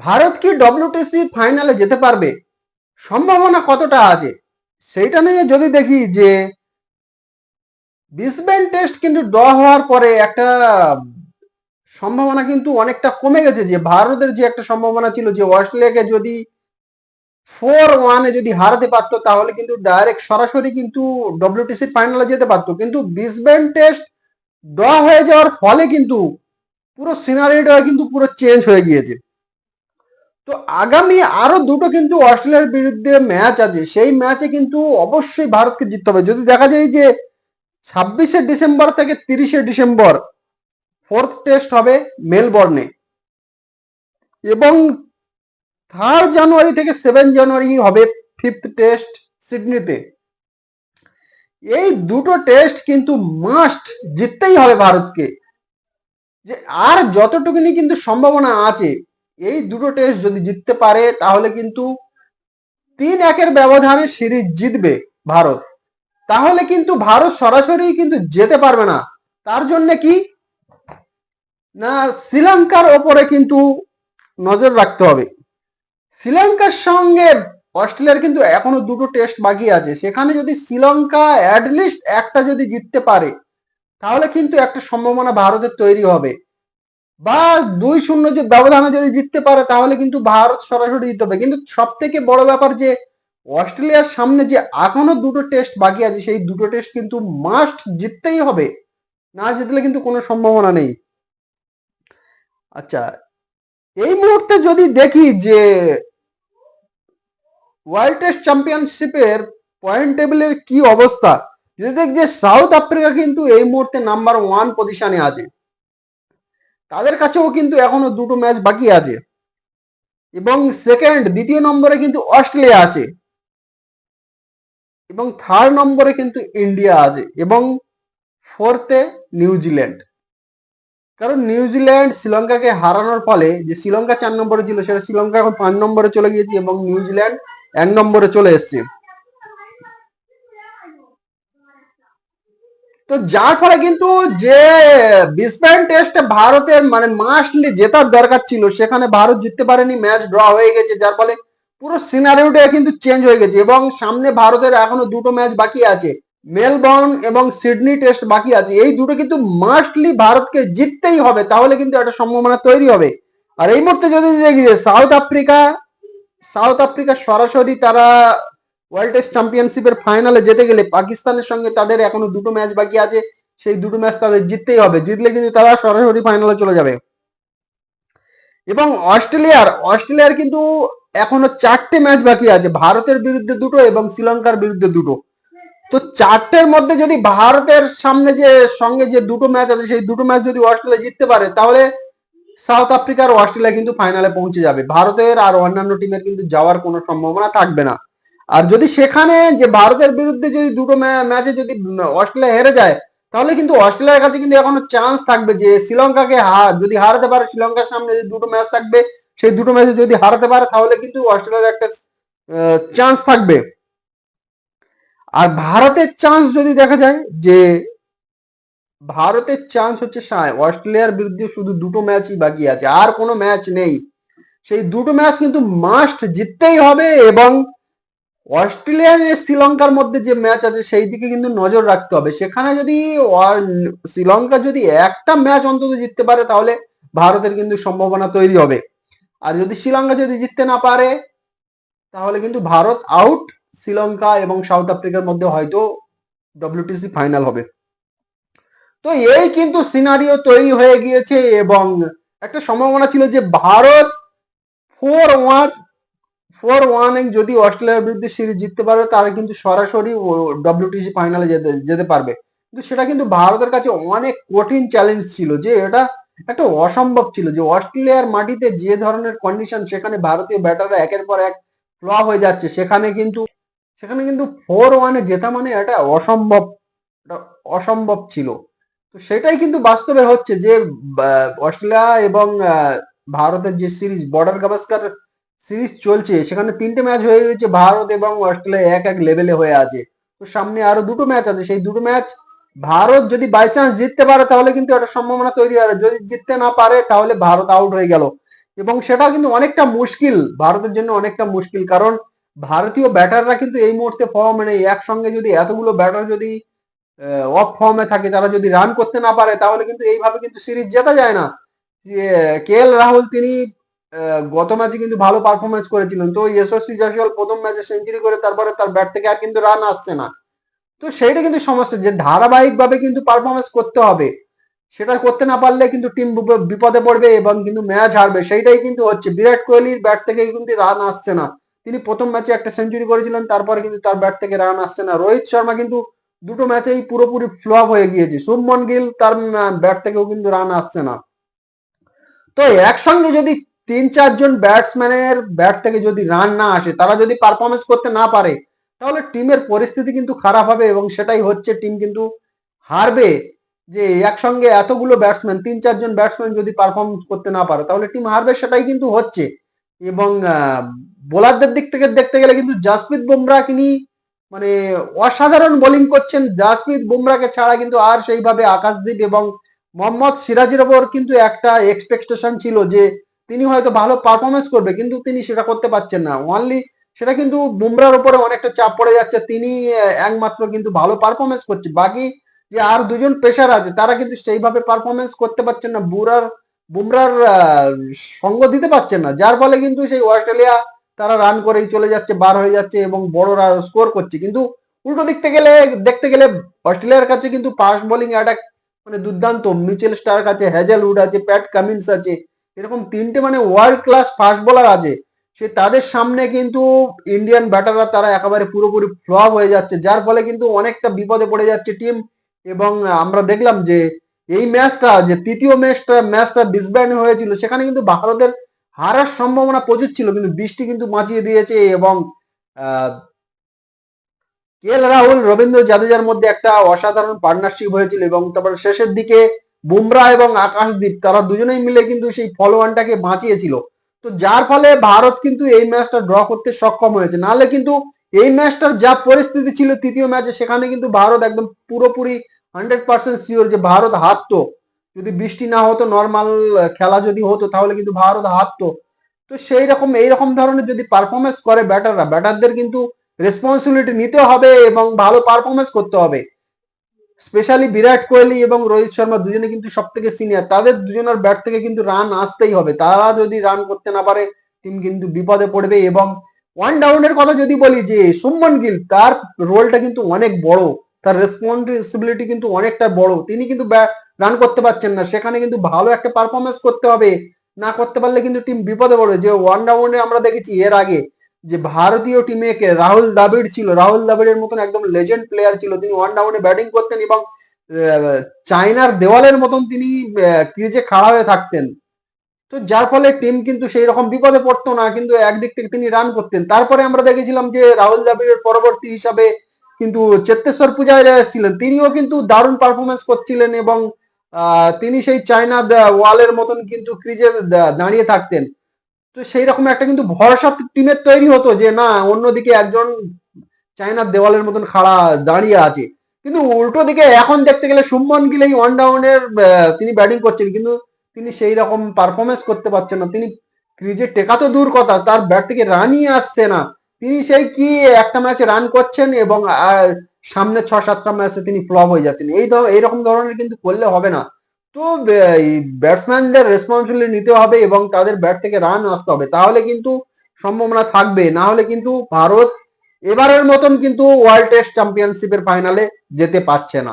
ভারত কি ডব্লিউটিসি ফাইনালে যেতে পারবে? সম্ভাবনা কতটা আছে? সেইটা নিয়ে যদি দেখি যে বিসবেন টেস্ট কিন্তু ড হওয়ার পরে একটা সম্ভাবনা কিন্তু অনেকটা কমে গেছে যে, ভারতের যে একটা সম্ভাবনা ছিল যে অস্ট্রেলিয়াকে যদি ফোর ওয়ানে যদি হারাতে পারতো, তাহলে কিন্তু ডাইরেক্ট সরাসরি কিন্তু ডব্লিউটিসি ফাইনালে যেতে পারতো। কিন্তু বিসবেন টেস্ট ড হয়ে যাওয়ার ফলে কিন্তু পুরো সিনারিটা কিন্তু পুরো চেঞ্জ হয়ে গিয়েছে। তো আগামী আরও দুটো কিন্তু অস্ট্রেলিয়ার বিরুদ্ধে ম্যাচ আছে। সেই ম্যাচে কিন্তু অবশ্যই ভারতকে জিততে হবে। যদি দেখা যায় যে ছাব্বিশে ডিসেম্বর থেকে তিরিশে ডিসেম্বর ফোর্থ টেস্ট হবে মেলবর্নে এবং থার্ড জানুয়ারি থেকে সেভেন জানুয়ারি হবে ফিফথ টেস্ট সিডনিতে এই দুটো টেস্ট কিন্তু মাস্ট জিততেই হবে ভারতকে। যে আর যতটুকুনি কিন্তু সম্ভাবনা আছে এই দুটো টেস্ট যদি জিততে পারে, তাহলে কিন্তু তিন একের ব্যবধানে সিরিজ জিতবে ভারত। তাহলে কিন্তু ভারত সরাসরি কিন্তু যেতে পারবে না। তার জন্য কি? না, শ্রীলঙ্কার ওপরে কিন্তু নজর রাখতে হবে। শ্রীলঙ্কার সঙ্গে অস্ট্রেলিয়ার কিন্তু এখনও দুটো টেস্ট বাকি আছে। সেখানে যদি শ্রীলঙ্কা অ্যাটলিস্ট একটা যদি জিততে পারে, তাহলে কিন্তু একটা সম্ভাবনা ভারতের তৈরি হবে। বা দুই শূন্য যে ব্যবধানে যদি জিততে পারে, তাহলে কিন্তু ভারত সরাসরি জিততে হবে কিন্তু সব থেকে বড় ব্যাপার যে, অস্ট্রেলিয়ার সামনে যে এখনও দুটো টেস্ট বাকি আছে, সেই দুটো টেস্ট কিন্তু মাস্ট জিততেই হবে। না জিতলে কিন্তু কোনো সম্ভাবনা নেই। আচ্ছা এই মুহূর্তে যদি দেখি যে ওয়ার্ল্ড টেস্ট চ্যাম্পিয়নশিপের পয়েন্ট টেবিলের কি অবস্থা, যদি দেখ যে সাউথ আফ্রিকা কিন্তু এই মুহূর্তে নাম্বার ওয়ান পজিশনে আছে। তাদের কাছেও কিন্তু এখনও দুটো ম্যাচ বাকি আছে। এবং সেকেন্ড দ্বিতীয় নম্বরে কিন্তু অস্ট্রেলিয়া আছে। এবং থার্ড নম্বরে কিন্তু ইন্ডিয়া আছে। এবং ফোর্থে নিউজিল্যান্ড কারণ নিউজিল্যান্ড শ্রীলঙ্কাকে হারানোর ফলে যে শ্রীলঙ্কা চার নম্বরে ছিল, সেটা শ্রীলঙ্কা এখন পাঁচ নম্বরে চলে গিয়েছে এবং নিউজিল্যান্ড এক নম্বরে চলে এসছে। তো যার ফলে কিন্তু যে বিসপ্যান টেস্টে ভারতের মানে মাস্টলি জেতার দরকার ছিল, সেখানে ভারত জিততে পারেনি ম্যাচ ড্র হয়ে গেছে, যার ফলে পুরো সিনারিওটা কিন্তু চেঞ্জ হয়ে গেছে এবং সামনে ভারতের এখনও দুটো ম্যাচ বাকি আছে মেলবর্ন এবং সিডনি টেস্ট বাকি আছে, এই দুটো কিন্তু মাস্টলি ভারতকে জিততেই হবে, তাহলে কিন্তু একটা সম্ভাবনা তৈরি হবে। আর এই মুহূর্তে যদি দেখি যে সাউথ আফ্রিকা সাউথ আফ্রিকা সরাসরি তারা ওয়ার্ল্ড টেস্ট চ্যাম্পিয়নশিপের ফাইনালে যেতে গেলে পাকিস্তানের সঙ্গে তাদের এখনও দুটো ম্যাচ বাকি আছে, সেই দুটো ম্যাচ তাদের জিততেই হবে। জিতলে কিন্তু তারা সরাসরি ফাইনালে চলে যাবে। এবং অস্ট্রেলিয়ার অস্ট্রেলিয়ার কিন্তু এখনও চারটে ম্যাচ বাকি আছে, ভারতের বিরুদ্ধে দুটো এবং শ্রীলঙ্কার বিরুদ্ধে দুটো। তো চারটের মধ্যে যদি ভারতের সামনে যে, সঙ্গে যে দুটো ম্যাচ আছে, সেই দুটো ম্যাচ যদি অস্ট্রেলিয়া জিততে পারে, তাহলে সাউথ আফ্রিকা আর অস্ট্রেলিয়া কিন্তু ফাইনালে পৌঁছে যাবে। ভারতের আর অন্যান্য টিমের কিন্তু যাওয়ার কোনো সম্ভাবনা থাকবে না। আর যদি সেখানে যে ভারতের বিরুদ্ধে যদি দুটো ম্যাচে যদি অস্ট্রেলিয়া হেরে যায়, তাহলে কিন্তু অস্ট্রেলিয়ার কাছে কিন্তু এখনও চান্স থাকবে যে শ্রীলঙ্কাকে যদি হারাতে পারে, শ্রীলঙ্কার সামনে যে দুটো ম্যাচ থাকবে, সেই দুটো ম্যাচে যদি হারাতে পারে, তাহলে কিন্তু অস্ট্রেলিয়ার একটা চান্স থাকবে। আর ভারতের চান্স যদি দেখা যায় যে, ভারতের চান্স হচ্ছে অস্ট্রেলিয়ার বিরুদ্ধে শুধু দুটো ম্যাচই বাকি আছে, আর কোনো ম্যাচ নেই। সেই দুটো ম্যাচ কিন্তু মাস্ট জিততেই হবে এবং অস্ট্রেলিয়া শ্রীলঙ্কার মধ্যে যে ম্যাচ আছে, সেই দিকে কিন্তু নজর রাখতে হবে। সেখানে যদি শ্রীলঙ্কা যদি একটা ম্যাচ অন্তত জিততে পারে, তাহলে ভারতের কিন্তু সম্ভাবনা তৈরি হবে। আর যদি শ্রীলঙ্কা যদি জিততে না পারে, তাহলে কিন্তু ভারত আউট শ্রীলঙ্কা এবং সাউথ আফ্রিকার মধ্যে হয়তো ডব্লিউটিসি ফাইনাল হবে। তো এই কিন্তু সিনারিও তৈরি হয়ে গিয়েছে এবং একটা সম্ভাবনা ছিল যে ভারত ফোর ওয়ান ফোর ওয়ানে যদি অস্ট্রেলিয়ার বিরুদ্ধে সিরিজ জিততে পারে তারা কিন্তু সরাসরি ডব্লিউটিসি ফাইনালে যেতে যেতে পারবে। কিন্তু সেটা কিন্তু ভারতের কাছে অনেক কঠিন চ্যালেঞ্জ ছিল যে এটা একটা অসম্ভব ছিল যে অস্ট্রেলিয়ার মাটিতে যে ধরনের কন্ডিশন সেখানে ভারতীয় ব্যাটাররা একের পর এক ফ্লপ হয়ে যাচ্ছে। সেখানে কিন্তু সেখানে কিন্তু ফোর ওয়ানে জেতা মানে এটা অসম্ভব অসম্ভব ছিল। তো সেটাই কিন্তু বাস্তবে হচ্ছে যে অস্ট্রেলিয়া এবং ভারতের যে সিরিজ বর্ডার গাভাস্কার সিরিজ চলছে, সেখানে তিনটে ম্যাচ হয়ে গেছে ভারত এবং অস্ট্রেলিয়া এক এক লেভেলে হয়ে আছে। তো সামনে আরও দুটো ম্যাচ আছে, সেই দুটো ম্যাচ ভারত যদি বাই চান্স জিততে পারে, তাহলে কিন্তু একটা সম্ভাবনা তৈরি হয় যদি জিততে না পারে, তাহলে ভারত আউট হয়ে গেল। এবং সেটা কিন্তু অনেকটা মুশকিল, ভারতের জন্য অনেকটা মুশকিল। কারণ ভারতীয় ব্যাটাররা কিন্তু এই মুহূর্তে ফর্মে নেই। একসঙ্গে যদি এতগুলো ব্যাটার যদি অফ ফর্মে থাকে, তারা যদি রান করতে না পারে, তাহলে কিন্তু এইভাবে কিন্তু সিরিজ জেতা যায় না। যে, কে এল রাহুল, তিনি গত ম্যাচে কিন্তু ভালো পারফরমেন্স করেছিলেন। তো যশস্বী জয়সওয়াল প্রথম ম্যাচে সেঞ্চুরি করে তারপরে তার ব্যাট থেকে আর কিন্তু রান আসছে না। তো সেইটা কিন্তু সমস্যা যে ধারাবাহিকভাবে কিন্তু পারফরমেন্স করতে হবে। সেটা করতে না পারলে কিন্তু টিম বিপদে পড়বে এবং কিন্তু ম্যাচ হারবে। সেইটাই কিন্তু হচ্ছে। বিরাট কোহলির ব্যাট থেকে কিন্তু রান আসছে না। তিনি প্রথম ম্যাচে একটা সেঞ্চুরি করেছিলেন, তারপরে কিন্তু তার ব্যাট থেকে রান আসছে না। রোহিত শর্মা কিন্তু দুটো ম্যাচেই পুরোপুরি ফ্লপ হয়ে গিয়েছে। শুভমন গিল তার ব্যাট থেকেও কিন্তু রান আসছে না। তো একসঙ্গে যদি তিন চারজন ব্যাটসম্যানের ব্যাট থেকে যদি রান না আসে, তারা যদি পারফরমেন্স করতে না পারে, তাহলে টিমের পরিস্থিতি কিন্তু খারাপ হবে এবং সেটাই হচ্ছে টিম কিন্তু হারবে যে একসঙ্গে এতগুলো ব্যাটসম্যান তিন চারজন ব্যাটসম্যান যদি পারফরমেন্স করতে না পারে, তাহলে টিম হারবে সেটাই কিন্তু হচ্ছে। এবং বোলারদের দিক থেকে দেখতে গেলে কিন্তু জাসপ্রীত বুমরা তিনি মানে অসাধারণ বোলিং করছেন। জাসপ্রীত বুমরাকে ছাড়া কিন্তু আর সেইভাবে আকাশদ্বীপ এবং মোহাম্মদ সিরাজের ওপর কিন্তু একটা এক্সপেকটেশন ছিল যে তিনি হয়তো ভালো পারফরমেন্স করবে, কিন্তু তিনি সেটা করতে পারছেন না। অনলি সেটা কিন্তু বুমরার উপরে অনেকটা চাপ পড়ে যাচ্ছে। তিনি একমাত্র কিন্তু ভালো পারফরমেন্স করছে। বাকি যে আর দুজন পেশার আছে, তারা কিন্তু সেইভাবে পারফরমেন্স করতে পারছেন না। বুরার বুমরার সঙ্গ দিতে পারছেন না। যার ফলে কিন্তু সেই অস্ট্রেলিয়া তারা রান করেই চলে যাচ্ছে, বার হয়ে যাচ্ছে এবং বড়রা স্কোর করছে। কিন্তু উল্টো দেখতে গেলে দেখতে গেলে অস্ট্রেলিয়ার কাছে কিন্তু ফাস্ট বোলিং অ্যাটাক মানে দুর্দান্ত। মিচেল স্টার আছে হ্যাজেলউড আছে প্যাট কামিন্স আছে এরকম তিনটে মানে ওয়ার্ল্ড ক্লাস ফাস্ট বোলার আছে, সে তাদের সামনে কিন্তু ইন্ডিয়ান ব্যাটাররা তারা একেবারে পুরোপুরি ফ্লপ হয়ে যাচ্ছে, যার ফলে কিন্তু অনেকটা বিপদে পড়ে যাচ্ছে টিম এবং আমরা দেখলাম যে এই ম্যাচটা যে তৃতীয় ম্যাচটা ম্যাচটা ডিসব্যান্ড হয়েছিল, সেখানে কিন্তু ভারতের হারার সম্ভাবনা প্রচুর ছিল, কিন্তু বৃষ্টি কিন্তু বাঁচিয়ে দিয়েছে এবং কে এল রাহুল, রবীন্দ্র জাদেজার মধ্যে একটা অসাধারণ পার্টনারশিপ হয়েছিল এবং তারপর শেষের দিকে বুমরা এবং আকাশদীপ, তারা দুজনেই মিলে কিন্তু সেই ফলোয়ানটাকে বাঁচিয়েছিল। তো যার ফলে ভারত কিন্তু এই ম্যাচটা ড্র করতে সক্ষম হয়েছে। নাহলে কিন্তু এই ম্যাচটার যা পরিস্থিতি ছিল তৃতীয় ম্যাচে, সেখানে কিন্তু ভারত একদম পুরোপুরি হান্ড্রেড পার্সেন্ট শিওর যে ভারত হারতো। যদি বৃষ্টি না হতো, নর্মাল খেলা যদি হতো, তাহলে কিন্তু ভারত হারতো। তো সেই রকম এইরকম ধরনের যদি পারফরমেন্স করে ব্যাটাররা, ব্যাটারদের কিন্তু রেসপন্সিবিলিটি নিতে হবে এবং ভালো পারফরমেন্স করতে হবে। স্পেশালি বিরাট কোহলি এবং রোহিত শর্মা দুজনে কিন্তু সব থেকে সিনিয়র তাদের দুজনের ব্যাট থেকে কিন্তু রান আসতেই হবে। তারা যদি রান করতে না পারে টিম কিন্তু বিপদে পড়বে এবং ওয়ান ডাউনের কথা যদি বলি যে সুমন গিল, তার রোলটা কিন্তু অনেক বড়। তার রেসপন্সিবিলিটি কিন্তু অনেকটা বড়। তিনি কিন্তু রান করতে পারছেন না। সেখানে কিন্তু ভালো একটা পারফরমেন্স করতে হবে। না করতে পারলে কিন্তু টিম বিপদে পড়বে। যে ওয়ান ডাউনে আমরা দেখেছি এর আগে যে ভারতীয় টিমে কে রাহুল দ্রাবিড় ছিল, রাহুল দ্রাবিড়ের মতন একদম লেজেন্ড প্লেয়ার ছিল। তিনি ওয়ান ডাউনে ব্যাটিং করতেন এবং চায়নার দেওয়ালের মতন তিনি ক্রিজে খাড়া হয়ে থাকতেন। তো যার ফলে টিম কিন্তু সেই রকম বিপদে পড়তো না, কিন্তু একদিক থেকে তিনি রান করতেন। তারপরে আমরা দেখেছিলাম যে রাহুল দ্রাবিড়ের পরবর্তী হিসাবে কিন্তু চেত্তেশ্বর পূজায় এসেছিলেন। তিনিও কিন্তু দারুণ পারফরমেন্স করছিলেন এবং তিনি সেই চায়না ওয়ালের মতন কিন্তু ক্রিজে দাঁড়িয়ে থাকতেন। তো সেই রকম একটা কিন্তু ভরসা টিমের তৈরি হতো যে না, অন্যদিকে একজন চায়নার দেওয়ালের মতন খাড়া দাঁড়িয়ে আছে। কিন্তু উল্টো দিকে এখন দেখতে গেলে সুমন গিল এই ওয়ান ডাউনের তিনি ব্যাটিং করছেন, কিন্তু তিনি সেই রকম পারফরমেন্স করতে পারছেন না। তিনি ক্রিজে টেকা তো দূর কথা, তার ব্যাট থেকে রানই আসছে না। তিনি সেই কি একটা ম্যাচে রান করছেন এবং সামনে ছ সাতটা ম্যাচে তিনি ফ্লপ হয়ে যাচ্ছেন। এই এইরকম ধরনের কিন্তু করলে হবে না। তো ব্যাটসম্যানদের রেসপন্সিবিলিটি নিতে হবে এবং তাদের ব্যাট থেকে রান আসতে হবে। তাহলে কিন্তু সম্ভাবনা থাকবে। না হলে কিন্তু ভারত এবারের মতন কিন্তু ওয়ার্ল্ড টেস্ট চ্যাম্পিয়নশিপের ফাইনালে যেতে পারছে না।